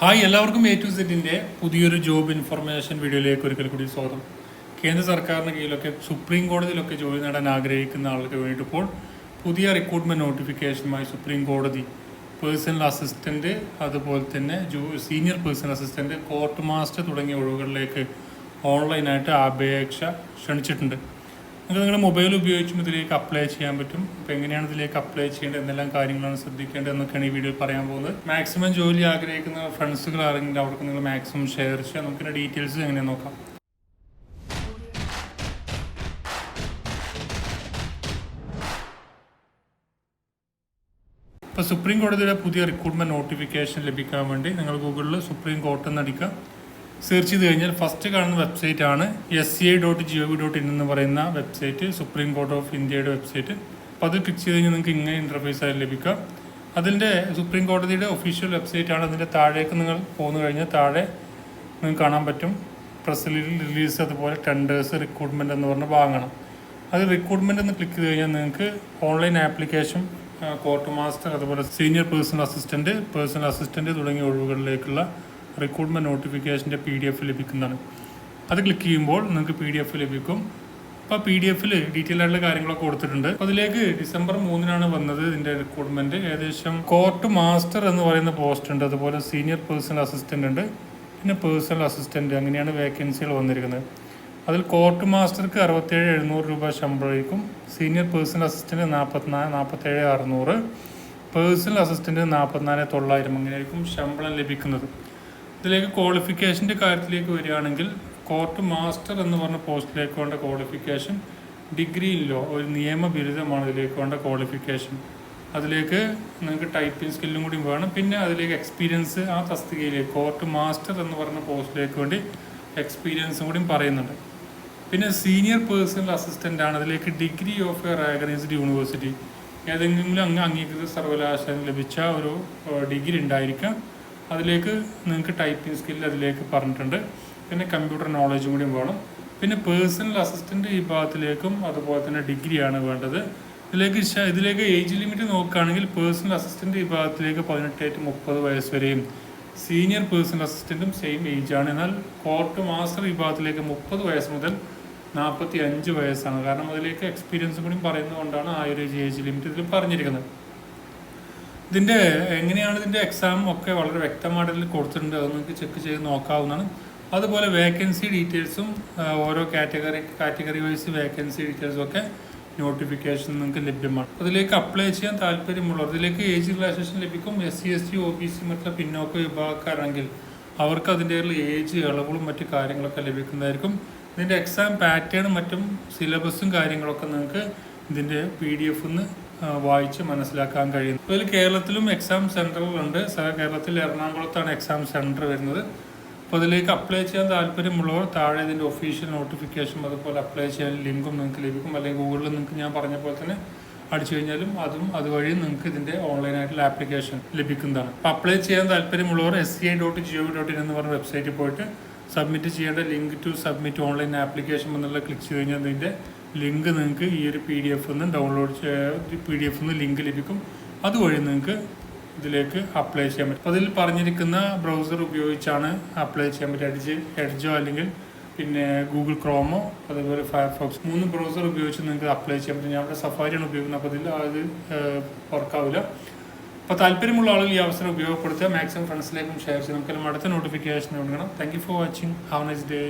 Hi എല്ലാവർക്കും A to സെറ്റിന്റെ പുതിയൊരു ജോബ് ഇൻഫർമേഷൻ വീഡിയോയിലേക്ക് ഒരിക്കൽ കൂടി സ്വാഗതം. കേന്ദ്ര സർക്കാരിന് കീഴിലൊക്കെ സുപ്രീം കോടതിയിലൊക്കെ ജോലി നേടാൻ ആഗ്രഹിക്കുന്ന ആൾക്ക് വേണ്ടിയിട്ട് ഇപ്പോൾ പുതിയ റിക്രൂട്ട്മെന്റ് നോട്ടിഫിക്കേഷനുമായി സുപ്രീം കോടതി പേഴ്സണൽ അസിസ്റ്റന്റ് അതുപോലെ തന്നെ ജൂ senior personal assistant court master തുടങ്ങിയ ഒഴിവുകളിലേക്ക് ഓൺലൈനായിട്ട് അപേക്ഷ ക്ഷണിച്ചിട്ടുണ്ട്. നിങ്ങൾക്ക് നിങ്ങളുടെ മൊബൈൽ ഉപയോഗിച്ചും ഇതിലേക്ക് അപ്ലൈ ചെയ്യാൻ പറ്റും. അപ്പോൾ എങ്ങനെയാണ് ഇതിലേക്ക് അപ്ലൈ ചെയ്യേണ്ടത് എന്തെല്ലാം കാര്യങ്ങളാണ് ശ്രദ്ധിക്കേണ്ടത് എന്നൊക്കെയാണ് ഈ വീഡിയോയിൽ പറയാൻ പോകുന്നത്. മാക്സിമം ജോലി ആഗ്രഹിക്കുന്ന ഫ്രണ്ട്സുകൾ ആരെങ്കിലും അവർക്ക് നിങ്ങൾ മാക്സിമം ഷെയർ ചെയ്യുക. നമുക്ക് ഡീറ്റെയിൽസ് എങ്ങനെയാണ് നോക്കാം. ഇപ്പോൾ സുപ്രീം കോടതിയുടെ പുതിയ റിക്രൂട്ട്മെന്റ് നോട്ടിഫിക്കേഷൻ ലഭിക്കാൻ വേണ്ടി നിങ്ങൾ ഗൂഗിളിൽ സുപ്രീം കോർട്ട് എന്ന് അടിക്കുക സെർച്ച് ചെയ്ത് കഴിഞ്ഞാൽ ഫസ്റ്റ് കാണുന്ന വെബ്സൈറ്റ് ആണ് S C I dot G O V dot in എന്ന് പറയുന്ന വെബ്സൈറ്റ് സുപ്രീം കോർട്ട് ഓഫ് ഇന്ത്യയുടെ വെബ്സൈറ്റ് അപ്പോൾ അത് ക്ലിക്ക് ചെയ്ത് കഴിഞ്ഞാൽ നിങ്ങൾക്ക് ഇങ്ങനെ ഇന്റർഫേസ് ആയി ലഭിക്കുക അതിന്റെ സുപ്രീം കോടതിയുടെ ഒഫീഷ്യൽ വെബ്സൈറ്റ് ആണ്. അതിന്റെ താഴേക്ക് നിങ്ങൾ പോന്നു കഴിഞ്ഞാൽ താഴെ നിങ്ങൾക്ക് കാണാൻ പറ്റും. പ്രസ് റിലീസ് അതുപോലെ ടെൻഡേഴ്സ് റിക്രൂട്ട്മെന്റ് എന്ന് പറഞ്ഞ് വാങ്ങണം അത് റിക്രൂട്ട്മെന്റ് എന്ന് ക്ലിക്ക് ചെയ്ത് കഴിഞ്ഞാൽ നിങ്ങൾക്ക് ഓൺലൈൻ ആപ്ലിക്കേഷൻ കോർട്ട് മാസ്റ്റർ അതുപോലെ senior personal assistant personal assistant തുടങ്ങിയ ഒഴിവുകളിലേക്കുള്ള റിക്രൂട്ട്മെന്റ് നോട്ടിഫിക്കേഷന്റെ പി ഡി എഫ് ലഭിക്കുന്നതാണ്. അത് ക്ലിക്ക് ചെയ്യുമ്പോൾ നിങ്ങൾക്ക് പി ഡി എഫ് ലഭിക്കും. അപ്പോൾ പി ഡി എഫിൽ ഡീറ്റെയിൽ ആയിട്ടുള്ള കാര്യങ്ങളൊക്കെ കൊടുത്തിട്ടുണ്ട്. അപ്പോൾ അതിലേക്ക് ഡിസംബർ മൂന്നിനാണ് വന്നത് ഇതിന്റെ റിക്രൂട്ട്മെന്റ് ഏകദേശം കോർട്ട് മാസ്റ്റർ എന്ന് പറയുന്ന പോസ്റ്റ് ഉണ്ട്. അതുപോലെ സീനിയർ പേഴ്സണൽ അസിസ്റ്റന്റ് ഉണ്ട്. പിന്നെ പേഴ്സണൽ അസിസ്റ്റന്റ് അങ്ങനെയാണ് വേക്കൻസികൾ വന്നിരിക്കുന്നത്. അതിൽ കോർട്ട് മാസ്റ്റർക്ക് അറുപത്തേഴ് എഴുന്നൂറ് രൂപ ശമ്പളമായിരിക്കും സീനിയർ പേഴ്സണൽ അസിസ്റ്റന്റ് നാൽപ്പത്തിനാല് നാൽപ്പത്തേഴ് അറുന്നൂറ്. പേഴ്സണൽ അസിസ്റ്റന്റ് നാൽപ്പത്തിനാല് തൊള്ളായിരം അങ്ങനെയായിരിക്കും ശമ്പളം ലഭിക്കുന്നത്. ഇതിലേക്ക് ക്വാളിഫിക്കേഷന്റെ കാര്യത്തിലേക്ക് വരികയാണെങ്കിൽ കോർട്ട് മാസ്റ്റർ എന്ന് പറഞ്ഞ പോസ്റ്റിലേക്ക് വേണ്ട ക്വാളിഫിക്കേഷൻ ഡിഗ്രി ഇൻ ലോ ഒരു നിയമ ബിരുദമാണ് ഇതിലേക്ക് വേണ്ട ക്വാളിഫിക്കേഷൻ അതിലേക്ക് നിങ്ങൾക്ക് ടൈപ്പിംഗ് സ്കില്ലും കൂടി വേണം. പിന്നെ അതിലേക്ക് എക്സ്പീരിയൻസ് ആ തസ്തികയിലേക്ക് കോർട്ട് മാസ്റ്റർ എന്ന് പറഞ്ഞ പോസ്റ്റിലേക്ക് വേണ്ടി എക്സ്പീരിയൻസും കൂടി പറയുന്നുണ്ട്. പിന്നെ സീനിയർ പേഴ്സണൽ അസിസ്റ്റന്റ് ആണ്. അതിലേക്ക് degree of a recognised university ഏതെങ്കിലും അങ്ങ് അംഗീകൃത സർവകലാശാല ലഭിച്ച ഒരു ഡിഗ്രി ഉണ്ടായിരിക്കാം. അതിലേക്ക് നിങ്ങൾക്ക് ടൈപ്പിംഗ് സ്കിൽ അതിലേക്ക് പറഞ്ഞിട്ടുണ്ട്. പിന്നെ കമ്പ്യൂട്ടർ നോളജും കൂടി വേണം. പിന്നെ പേഴ്സണൽ അസിസ്റ്റന്റ് ഈ ഭാഗത്തിലേക്കും അതുപോലെ തന്നെ ഡിഗ്രിയാണ് വേണ്ടത്. ഇതിലേക്ക് ഇതിലേക്ക് ഏജ് ലിമിറ്റ് നോക്കുകയാണെങ്കിൽ പേഴ്സണൽ അസിസ്റ്റന്റ് ഈ ഭാഗത്തിലേക്ക് പതിനെട്ട് ടു മുപ്പത് വയസ്സ് വരെയും സീനിയർ പേഴ്സണൽ അസിസ്റ്റന്റും സെയിം ഏജ് ആണ്. എന്നാൽ കോർട്ട് മാസ്റ്റർ ഈ ഭാഗത്തിലേക്ക് മുപ്പത് വയസ്സ് മുതൽ നാൽപ്പത്തി അഞ്ച് വയസ്സാണ്. കാരണം അതിലേക്ക് എക്സ്പീരിയൻസും കൂടി പറയുന്നതുകൊണ്ടാണ് ആ ഒരു ഏജ് ലിമിറ്റ് ഇതിൽ പറഞ്ഞിരിക്കുന്നത്. ഇതിന്റെ എങ്ങനെയാണ് ഇതിന്റെ എക്സാം ഒക്കെ വളരെ വ്യക്തമായിട്ട് കൊടുത്തിട്ടുണ്ട്? അത് നിങ്ങൾക്ക് ചെക്ക് ചെയ്ത് നോക്കാവുന്നതാണ്. അതുപോലെ വേക്കൻസി ഡീറ്റെയിൽസും ഓരോ കാറ്റഗറി കാറ്റഗറി വൈസ് വേക്കൻസി ഡീറ്റെയിൽസും ഒക്കെ നോട്ടിഫിക്കേഷൻ നിങ്ങൾക്ക് ലഭ്യമാണ്. അതിലേക്ക് അപ്ലൈ ചെയ്യാൻ താല്പര്യമുള്ളവർ ഇതിലേക്ക് ഏജ് റിലാക്സേഷൻ ലഭിക്കും. S C S T O B C മറ്റുള്ള പിന്നോക്ക വിഭാഗക്കാരാണെങ്കിൽ അവർക്ക് അതിന്റെ ഏജ് ഇളവുകളും മറ്റു കാര്യങ്ങളൊക്കെ ലഭിക്കുന്നതായിരിക്കും. ഇതിന്റെ എക്സാം പാറ്റേണും മറ്റും സിലബസും കാര്യങ്ങളൊക്കെ നിങ്ങൾക്ക് ഇതിന്റെ പി ഡി എഫ് നിന്ന് വായിച്ച് മനസ്സിലാക്കാൻ കഴിയും അതിൽ കേരളത്തിലും എക്സാം സെന്ററുകളുണ്ട് കേരളത്തിൽ എറണാകുളത്താണ് എക്സാം സെന്റർ വരുന്നത്. അപ്പോൾ അതിലേക്ക് അപ്ലൈ ചെയ്യാൻ താല്പര്യമുള്ളവർ താഴെ ഇതിന്റെ ഒഫീഷ്യൽ നോട്ടിഫിക്കേഷൻ അതുപോലെ അപ്ലൈ ചെയ്യാൻ ലിങ്കും നിങ്ങൾക്ക് ലഭിക്കും. അല്ലെങ്കിൽ ഗൂഗിളിൽ നിങ്ങൾക്ക് ഞാൻ പറഞ്ഞ പോലെ തന്നെ അടിച്ചു കഴിഞ്ഞാലും അതും അതുവഴി നിങ്ങൾക്ക് ഇതിന്റെ ഓൺലൈനായിട്ടുള്ള ആപ്ലിക്കേഷൻ ലഭിക്കുന്നതാണ്. അപ്പോൾ അപ്ലൈ ചെയ്യാൻ താല്പര്യമുള്ളവർ S C I dot G O dot in എന്ന് പറഞ്ഞ വെബ്സൈറ്റിൽ പോയിട്ട് സബ്മിറ്റ് ചെയ്യേണ്ട link to submit online application എന്നുള്ള ക്ലിക്ക് ചെയ്ത് കഴിഞ്ഞാൽ ഇതിന്റെ ലിങ്ക് നിങ്ങൾക്ക് ഈ ഒരു പി ഡി എഫ് നിന്ന് ഡൗൺലോഡ് പി ഡി എഫ് നിന്ന് ലിങ്ക് ലഭിക്കും. അതുവഴി നിങ്ങൾക്ക് ഇതിലേക്ക് അപ്ലൈ ചെയ്യാൻ പറ്റും. അതിൽ പറഞ്ഞിരിക്കുന്ന ബ്രൗസർ ഉപയോഗിച്ചാണ് അപ്ലൈ ചെയ്യാൻ പറ്റുക. എഡ്ജ് എഡ്ജോ അല്ലെങ്കിൽ പിന്നെ ഗൂഗിൾ ക്രോമോ അതേപോലെ ഫയർഫോക്സ് മൂന്ന് ബ്രൗസർ ഉപയോഗിച്ച് നിങ്ങൾക്ക് അപ്ലൈ ചെയ്യാൻ പറ്റും. ഞാൻ സഫാരിയാണ് ഉപയോഗിക്കുന്നത്. അപ്പോൾ ഇതിൽ അത് വർക്കാവില്ല അപ്പോൾ താല്പര്യമുള്ള ആളുകൾ ഈ അവസരം ഉപയോഗപ്പെടുത്തുക. മാക്സിമം ഫ്രണ്ട്സിലേക്കും ഷെയർ ചെയ്ത് നമുക്കെല്ലാം അടുത്ത നോട്ടിഫിക്കേഷൻ കൊടുക്കണം. Thank you for watching have nice day